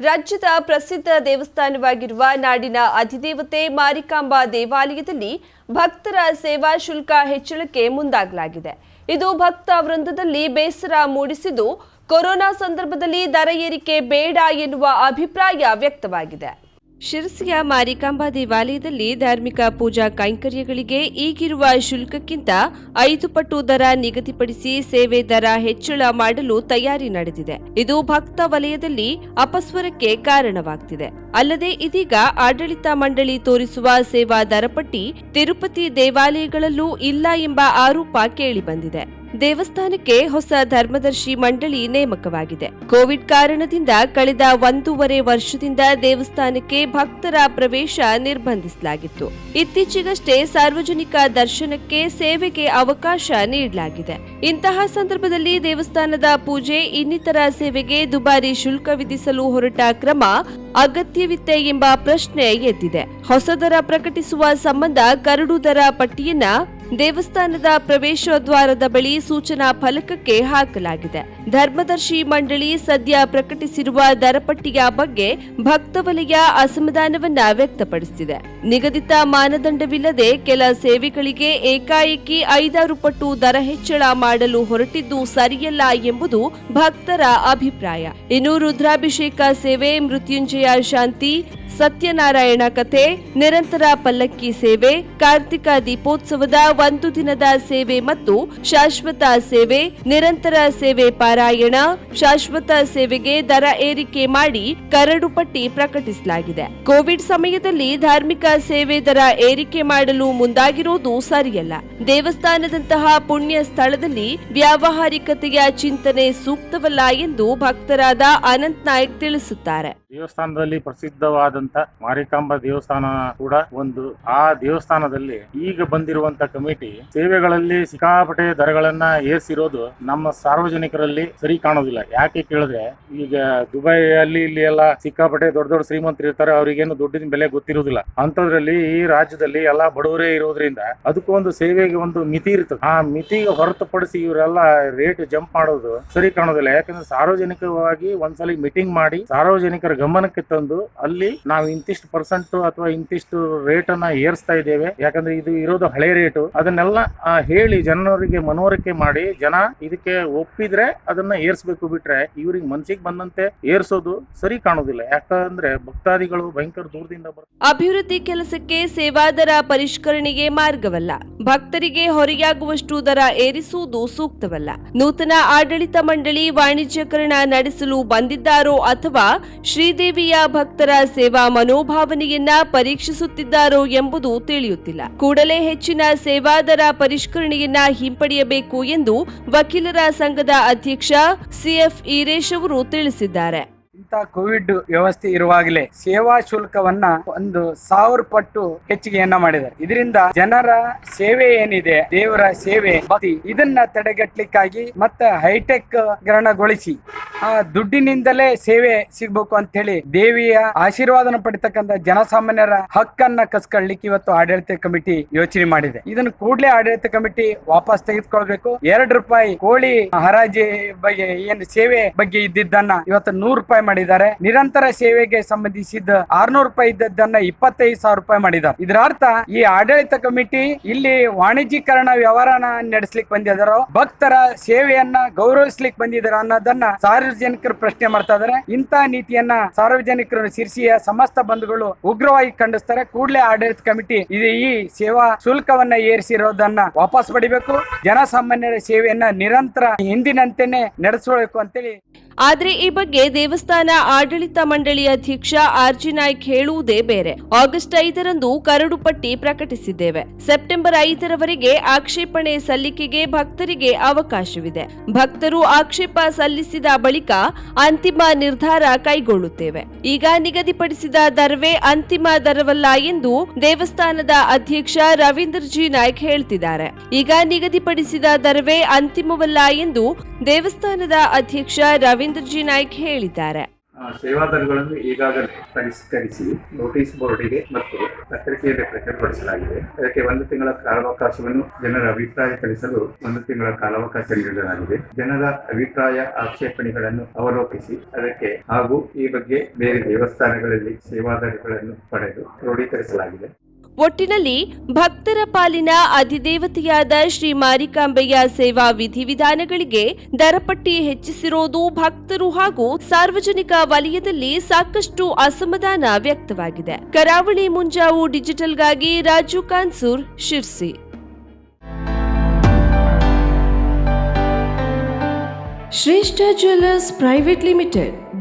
ರಾಜ್ಯದ ಪ್ರಸಿದ್ಧ ದೇವಸ್ಥಾನವಾಗಿರುವ ನಾಡಿನ ಅಧಿದೇವತೆ ಮಾರಿಕಾಂಬಾ ದೇವಾಲಯದಲ್ಲಿ ಭಕ್ತರ ಸೇವಾ ಶುಲ್ಕ ಹೆಚ್ಚಳಕ್ಕೆ ಮುಂದಾಗಲಾಗಿದೆ. ಇದು ಭಕ್ತ ವೃಂದದಲ್ಲಿ ಬೇಸರ ಮೂಡಿಸಿದ್ದು, ಕೊರೋನಾ ಸಂದರ್ಭದಲ್ಲಿ ದರ ಏರಿಕೆ ಬೇಡ ಎನ್ನುವ ಅಭಿಪ್ರಾಯ ವ್ಯಕ್ತವಾಗಿದೆ. ಶಿರಸಿಯ ಮಾರಿಕಾಂಬಾ ದೇವಾಲಯದಲ್ಲಿ ಧಾರ್ಮಿಕ ಪೂಜಾ ಕೈಂಕರ್ಯಗಳಿಗೆ ಈಗಿರುವ ಶುಲ್ಕಕ್ಕಿಂತ ಐದು ಪಟ್ಟು ದರ ನಿಗದಿಪಡಿಸಿ ಸೇವೆ ದರ ಹೆಚ್ಚಳ ಮಾಡಲು ತಯಾರಿ ನಡೆದಿದೆ. ಇದು ಭಕ್ತ ವಲಯದಲ್ಲಿ ಅಪಸ್ವರಕ್ಕೆ ಕಾರಣವಾಗ್ತಿದೆ. ಅಲ್ಲದೆ ಇದೀಗ ಆಡಳಿತ ಮಂಡಳಿ ತೋರಿಸುವ ಸೇವಾ ದರಪಟ್ಟಿ ತಿರುಪತಿ ದೇವಾಲಯಗಳಲ್ಲೂ ಇಲ್ಲ ಎಂಬ ಆರೋಪ ಕೇಳಿಬಂದಿದೆ. ದೇವಸ್ಥಾನಕ್ಕೆ ಹೊಸ ಧರ್ಮದರ್ಶಿ ಮಂಡಳಿ ನೇಮಕವಾಗಿದೆ. ಕೋವಿಡ್ ಕಾರಣದಿಂದ ಕಳೆದ ಒಂದೂವರೆ ವರ್ಷದಿಂದ ದೇವಸ್ಥಾನಕ್ಕೆ ಭಕ್ತರ ಪ್ರವೇಶ ನಿರ್ಬಂಧಿಸಲಾಗಿತ್ತು. ಇತ್ತೀಚೆಗಷ್ಟೇ ಸಾರ್ವಜನಿಕ ದರ್ಶನಕ್ಕೆ ಸೇವೆಗೆ ಅವಕಾಶ ನೀಡಲಾಗಿದೆ. ಇಂತಹ ಸಂದರ್ಭದಲ್ಲಿ ದೇವಸ್ಥಾನದ ಪೂಜೆ, ಇನ್ನಿತರ ಸೇವೆಗೆ ದುಬಾರಿ ಶುಲ್ಕ ವಿಧಿಸಲು ಹೊರಟ ಕ್ರಮ ಅಗತ್ಯವಿತ್ತೆ ಎಂಬ ಪ್ರಶ್ನೆ ಎದ್ದಿದೆ. ಹೊಸ ದರ ಪ್ರಕಟಿಸುವ ಸಂಬಂಧ ಕರಡು ದರ ಪಟ್ಟಿಯನ್ನ ದೇವಸ್ಥಾನದ ಪ್ರವೇಶ ದ್ವಾರದ ಬಳಿ ಸೂಚನಾ ಫಲಕಕ್ಕೆ ಹಾಕಲಾಗಿದೆ. ಧರ್ಮದರ್ಶಿ ಮಂಡಳಿ ಸದ್ಯ ಪ್ರಕಟಿಸಿರುವ ದರಪಟ್ಟಿಯ ಬಗ್ಗೆ ಭಕ್ತವಲಯ ಅಸಮಾಧಾನವನ್ನ ವ್ಯಕ್ತಪಡಿಸಿದೆ. ನಿಗದಿತ ಮಾನದಂಡವಿಲ್ಲದೆ ಕೆಲ ಸೇವೆಗಳಿಗೆ ಏಕಾಏಕಿ ಐದಾರು ಪಟ್ಟು ದರ ಹೆಚ್ಚಳ ಮಾಡಲು ಹೊರಟಿದ್ದು ಸರಿಯಲ್ಲ ಎಂಬುದು ಭಕ್ತರ ಅಭಿಪ್ರಾಯ. ಇನ್ನು ರುದ್ರಾಭಿಷೇಕ ಸೇವೆ, ಮೃತ್ಯುಂಜಯ ಶಾಂತಿ ಸತ್ಯನಾರಾಯಣ ಕಥೆ, ನಿರಂತರ ಪಲ್ಲಕ್ಕಿ ಸೇವೆ, ಕಾರ್ತಿಕ ದೀಪೋತ್ಸವದ ಒಂದು ದಿನದ ಸೇವೆ ಮತ್ತು ಶಾಶ್ವತ ಸೇವೆ, ನಿರಂತರ ಸೇವೆ ಪಾರಾಯಣ, ಶಾಶ್ವತ ಸೇವೆಗೆ ದರ ಏರಿಕೆ ಮಾಡಿ ಕರಡು ಪಟ್ಟಿ ಪ್ರಕಟಿಸಲಾಗಿದೆ. ಕೋವಿಡ್ ಸಮಯದಲ್ಲಿ ಧಾರ್ಮಿಕ ಸೇವೆ ದರ ಏರಿಕೆ ಮಾಡಲು ಮುಂದಾಗಿರುವುದು ಸರಿಯಲ್ಲ. ದೇವಸ್ಥಾನದಂತಹ ಪುಣ್ಯ ಸ್ಥಳದಲ್ಲಿ ವ್ಯಾವಹಾರಿಕತೆಯ ಚಿಂತನೆ ಸೂಕ್ತವಲ್ಲ ಎಂದು ಭಕ್ತರಾದ ಅನಂತ್ ನಾಯಕ್ ತಿಳಿಸುತ್ತಾರೆ. ದೇವಸ್ಥಾನದಲ್ಲಿ ಪ್ರಸಿದ್ಧವಾದಂತ ಮಾರಿಕಾಂಬಾ ದೇವಸ್ಥಾನ ಕೂಡ ಒಂದು. ಆ ದೇವಸ್ಥಾನದಲ್ಲಿ ಈಗ ಬಂದಿರುವಂತ ಕಮಿಟಿ ಸೇವೆಗಳಲ್ಲಿ ಸಿಕ್ಕಾಪಟ್ಟೆ ದರಗಳನ್ನ ಏರಿಸಿರೋದು ನಮ್ಮ ಸಾರ್ವಜನಿಕರಲ್ಲಿ ಸರಿ ಕಾಣೋದಿಲ್ಲ. ಯಾಕೆ ಕೇಳಿದ್ರೆ ಈಗ ದುಬೈ ಅಲ್ಲಿ ಇಲ್ಲಿ ಎಲ್ಲ ಸಿಕ್ಕಾಪಟ್ಟೆ ದೊಡ್ಡ ದೊಡ್ಡ ಶ್ರೀಮಂತರು ಇರ್ತಾರೆ, ಅವರಿಗೇನು ದುಡ್ಡಿನ ಬೆಲೆ ಗೊತ್ತಿರುವುದಿಲ್ಲ. ಅಂತದ್ರಲ್ಲಿ ಈ ರಾಜ್ಯದಲ್ಲಿ ಎಲ್ಲಾ ಬಡವರೇ ಇರೋದ್ರಿಂದ ಅದಕ್ಕೂ ಒಂದು ಸೇವೆಗೆ ಒಂದು ಮಿತಿ ಇರ್ತದೆ. ಆ ಮಿತಿಗೆ ಹೊರತುಪಡಿಸಿ ಇವರೆಲ್ಲ ರೇಟ್ ಜಂಪ್ ಮಾಡೋದು ಸರಿ ಕಾಣೋದಿಲ್ಲ. ಯಾಕಂದ್ರೆ ಸಾರ್ವಜನಿಕವಾಗಿ ಒಂದ್ಸಲಿ ಮೀಟಿಂಗ್ ಮಾಡಿ ಸಾರ್ವಜನಿಕರ ಗಮನಕ್ಕೆ ತಂದು ಅಲ್ಲಿ ನಾವು ಇಂತಿಷ್ಟು ಪರ್ಸೆಂಟ್ ಅಥವಾ ಇಂತಿಷ್ಟು ರೇಟ್ ಅನ್ನ ಏರಿಸ್ತಾ ಇದ್ದೇವೆ. ಯಾಕಂದ್ರೆ ಇದು ಇರೋದು ಹಳೆ ರೇಟು ಅದನ್ನೆಲ್ಲ ಹೇಳಿ ಜನರಿಗೆ ಮನವರಿಕೆ ಮಾಡಿ ಜನ ಇದಕ್ಕೆ ಒಪ್ಪಿದ್ರೆ ಅದನ್ನ ಏರ್ಸ್ಬೇಕು ಬಿಟ್ರೆ ಇವ್ರಿಗೆ ಮನ್ಸಿಗೆ ಬಂದಂತೆ ಏರ್ಸೋದು ಸರಿ ಕಾಣೋದಿಲ್ಲ. ಯಾಕಂದ್ರೆ ಭಕ್ತಾದಿಗಳು ಭಯಂಕರ ದೂರದಿಂದ ಅಭಿವೃದ್ಧಿ ಕೆಲಸಕ್ಕೆ ಸೇವಾದರ ಪರಿಷ್ಕರಣೆಗೆ ಮಾರ್ಗವಲ್ಲ. ಭಕ್ತರಿಗೆ ಹೊರೆಯಾಗುವಷ್ಟು ದರ ಏರಿಸುವುದು ಸೂಕ್ತವಲ್ಲ. ನೂತನ ಆಡಳಿತ ಮಂಡಳಿ ವಾಣಿಜ್ಯಕರಣ ನಡೆಸಲು ಬಂದಿದ್ದಾರೋ ಅಥವಾ ಶ್ರೀದೇವಿಯ ಭಕ್ತರ ಸೇವಾ ಮನೋಭಾವನೆಯನ್ನ ಪರೀಕ್ಷಿಸುತ್ತಿದ್ದಾರೋ ಎಂಬುದು ತಿಳಿಯುತ್ತಿಲ್ಲ. ಕೂಡಲೇ ಹೆಚ್ಚಿನ ಸೇವಾದರ ಪರಿಷ್ಕರಣೆಯನ್ನ ಹಿಂಪಡೆಯಬೇಕು ಎಂದು ವಕೀಲರ ಸಂಘದ ಅಧ್ಯಕ್ಷ ಸಿಎಫ್ ಈರೇಶ್ ಅವರು ತಿಳಿಸಿದ್ದಾರೆ. ಇಂಥ ಕೋವಿಡ್ ವ್ಯವಸ್ಥೆ ಇರುವಾಗಲೇ ಸೇವಾ ಶುಲ್ಕವನ್ನ ಒಂದು ಸಾವಿರ ಪಟ್ಟು ಹೆಚ್ಚಿಗೆಯನ್ನ ಮಾಡಿದ್ದಾರೆ. ಇದರಿಂದ ಜನರ ಸೇವೆ ಏನಿದೆ, ದೇವರ ಸೇವೆ ಭಕ್ತಿ, ಇದನ್ನ ತಡೆಗಟ್ಟಲಿಕ್ಕಾಗಿ ಮತ್ತೆ ಹೈಟೆಕ್ ಗ್ರಹಣಗೊಳಿಸಿ ಆ ದುಡ್ಡಿನಿಂದಲೇ ಸೇವೆ ಸಿಗ್ಬೇಕು ಅಂತ ಹೇಳಿ ದೇವಿಯ ಆಶೀರ್ವಾದನ ಪಡಿತಕ್ಕಂತ ಜನಸಾಮಾನ್ಯರ ಹಕ್ಕನ್ನ ಕಸ್ಕೊಳ್ಳಿಕ್ಕೆ ಇವತ್ತು ಆಡಳಿತ ಕಮಿಟಿ ಯೋಚನೆ ಮಾಡಿದೆ. ಇದನ್ನು ಕೂಡಲೇ ಆಡಳಿತ ಕಮಿಟಿ ವಾಪಸ್ ತೆಗೆದುಕೊಳ್ಬೇಕು. ಎರಡು ರೂಪಾಯಿ ಕೋಳಿ ಹರಾಜಿ ಬಗ್ಗೆ ಏನು ಸೇವೆ ಬಗ್ಗೆ ಇದ್ದಿದ್ದನ್ನ ಇವತ್ತು ನೂರು ರೂಪಾಯಿ ಮಾಡಿದ್ದಾರೆ. ನಿರಂತರ ಸೇವೆಗೆ ಸಂಬಂಧಿಸಿದ ಆರ್ನೂರು ರೂಪಾಯಿ ಇದ್ದದ್ದನ್ನ ಇಪ್ಪತ್ತೈದು ಸಾವಿರ ರೂಪಾಯಿ ಮಾಡಿದ್ದಾರೆ. ಇದರ ಅರ್ಥ ಈ ಆಡಳಿತ ಕಮಿಟಿ ಇಲ್ಲಿ ವಾಣಿಜ್ಯೀಕರಣ ವ್ಯವಹಾರನ ನಡೆಸಲಿಕ್ಕೆ ಬಂದಿದ್ದಾರೆ ಭಕ್ತರ ಸೇವೆಯನ್ನ ಗೌರವಿಸ್ಲಿಕ್ಕೆ ಬಂದಿದ್ದಾರೆ ಅನ್ನೋದನ್ನ ಸಾರ್ವಜನಿಕರು ಪ್ರಶ್ನೆ ಮಾಡ್ತಾ ಇದಾರೆ. ಇಂಥ ನೀತಿಯನ್ನ ಸಾರ್ವಜನಿಕರು ಸಿರ್ಸಿಯ ಸಮಸ್ತ ಬಂಧುಗಳು ಉಗ್ರವಾಗಿ ಖಂಡಿಸ್ತಾರೆ. ಕೂಡಲೇ ಆಡಳಿತ ಕಮಿಟಿ ಇದು ಈ ಸೇವಾ ಶುಲ್ಕವನ್ನ ಏರಿಸಿರೋದನ್ನ ವಾಪಸ್ ಪಡಿಬೇಕು. ಜನಸಾಮಾನ್ಯರ ಸೇವೆಯನ್ನ ನಿರಂತರ ಹಿಂದಿನಂತೆನೆ ನಡೆಸಬೇಕು ಅಂತೇಳಿ ಆದ್ರೆ ಈ ಬಗ್ಗೆ ದೇವಸ್ಥಾನ ಆಡಳಿತ ಮಂಡಳಿ ಅಧ್ಯಕ್ಷ ಆರ್ಜಿ ನಾಯ್ಕ್ ಹೇಳುವುದೇ ಬೇರೆ. ಆಗಸ್ಟ್ ಐದರಂದು ಕರಡು ಪಟ್ಟಿ ಪ್ರಕಟಿಸಿದ್ದೇವೆ. ಸೆಪ್ಟೆಂಬರ್ ಐದರವರೆಗೆ ಆಕ್ಷೇಪಣೆ ಸಲ್ಲಿಕೆಗೆ ಭಕ್ತರಿಗೆ ಅವಕಾಶವಿದೆ. ಭಕ್ತರು ಆಕ್ಷೇಪ ಸಲ್ಲಿಸಿದ ಬಳಿಕ ಅಂತಿಮ ನಿರ್ಧಾರ ಕೈಗೊಳ್ಳುತ್ತೇವೆ. ಈಗ ನಿಗದಿಪಡಿಸಿದ ದರವೇ ಅಂತಿಮ ದರವಲ್ಲ ಎಂದು ದೇವಸ್ಥಾನದ ಅಧ್ಯಕ್ಷ ರವೀಂದ್ರ ಜಿ ನಾಯ್ಕ್ ಹೇಳ್ತಿದ್ದಾರೆ. ಈಗ ನಿಗದಿಪಡಿಸಿದ ದರವೇ ಅಂತಿಮವಲ್ಲ ಎಂದು ದೇವಸ್ಥಾನದ ಅಧ್ಯಕ್ಷ ರವೀಂದ್ರ ಜಿ ನಾಯ್ಕ್ ಹೇಳಿದ್ದಾರೆ. ಸೇವಾದಾರಗಳನ್ನು ಈಗಾಗಲೇ ಪರಿಷ್ಕರಿಸಿ ನೋಟಿಸ್ ಬೋರ್ಡಿಗೆ ಮತ್ತು ಪತ್ರಿಕೆಯಲ್ಲಿ ಪ್ರಕಟಪಡಿಸಲಾಗಿದೆ ಅದಕ್ಕೆ ಒಂದು ತಿಂಗಳ ಕಾಲಾವಕಾಶವನ್ನು ಜನರ ಅಭಿಪ್ರಾಯ ಕಳಿಸಲು ಒಂದು ತಿಂಗಳ ಕಾಲಾವಕಾಶ ನೀಡಲಾಗಿದೆ. ಜನರ ಅಭಿಪ್ರಾಯ ಆಕ್ಷೇಪಣೆಗಳನ್ನು ಅವಲೋಕಿಸಿ ಅದಕ್ಕೆ ಹಾಗೂ ಈ ಬಗ್ಗೆ ಬೇರೆ ದೇವಸ್ಥಾನಗಳಲ್ಲಿ ಸೇವಾದಾರಗಳನ್ನು ಪಡೆದು ಕ್ರೋಢೀಕರಿಸಲಾಗಿದೆ ಒಟ್ಟಿನಲ್ಲಿ ಭಕ್ತರ ಪಾಲಿನ ಅಧಿದೇವತೆಯಾದ ಶ್ರೀ ಮಾರಿಕಾಂಬೆಯ ಸೇವಾ ವಿಧಿವಿಧಾನಗಳಿಗೆ ದರಪಟ್ಟಿ ಹೆಚ್ಚಿಸಿರೋದು ಭಕ್ತರು ಹಾಗೂ ಸಾರ್ವಜನಿಕ ವಲಯದಲ್ಲಿ ಸಾಕಷ್ಟು ಅಸಮಾಧಾನ ವ್ಯಕ್ತವಾಗಿದೆ. ಕರಾವಳಿ ಮುಂಜಾವು ಡಿಜಿಟಲ್ಗಾಗಿ Raju Kansur, Sirsi. Shreshtha jewellers private limited